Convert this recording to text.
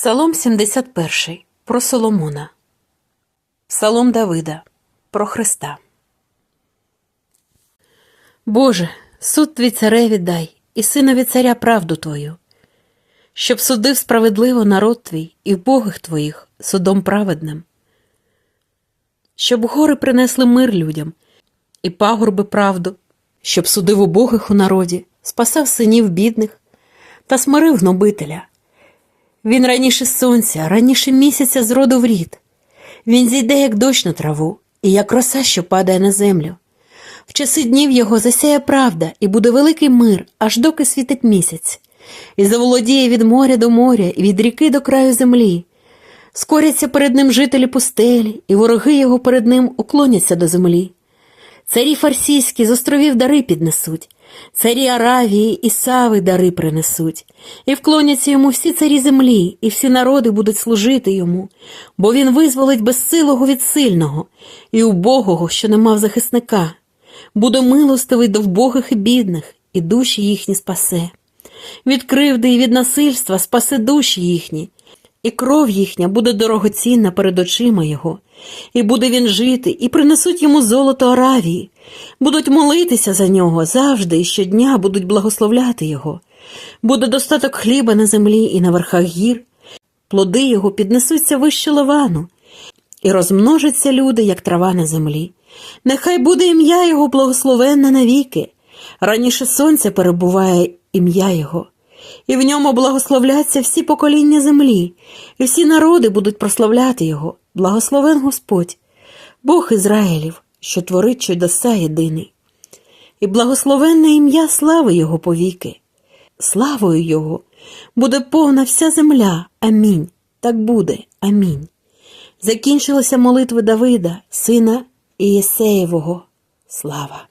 Псалом 71. Про Соломона. Псалом Давида. Про Христа. Боже, суд твій цареві дай, і синові царя правду твою, щоб судив справедливо народ твій і вбогих твоїх судом праведним, щоб гори принесли мир людям, і пагорби правду, щоб судив убогих у народі, спасав синів бідних та смирив гнобителя. Він раніше сонця, раніше місяця з роду в рід. Він зійде, як дощ на траву, і як роса, що падає на землю. В часи днів його засяє правда, і буде великий мир, аж доки світить місяць, і заволодіє від моря до моря, і від ріки до краю землі. Скоряться перед ним жителі пустелі, і вороги його перед ним уклоняться до землі. Царі фарсійські з островів дари піднесуть, царі Аравії і Сави дари принесуть, і вклоняться йому всі царі землі, і всі народи будуть служити йому, бо він визволить безсилого від сильного, і убогого, що не мав захисника, буде милостивий до вбогих і бідних, і душі їхні спасе. Від кривди і від насильства спасе душі їхні, і кров їхня буде дорогоцінна перед очима його, і буде він жити, і принесуть йому золото Аравії, будуть молитися за нього завжди і щодня будуть благословляти його. Буде достаток хліба на землі і на верхах гір, плоди його піднесуться вище лавану, і розмножаться люди, як трава на землі. Нехай буде ім'я його благословенне навіки. Раніше сонця перебуває ім'я його і в ньому благословляться всі покоління землі, і всі народи будуть прославляти його. Благословен Господь, Бог Ізраїлів, що творить чудеса єдиний. І благословенне ім'я слави Його повіки. Славою Його буде повна вся земля. Амінь. Так буде. Амінь. Закінчилися молитви Давида, сина Ієсеєвого. Слава.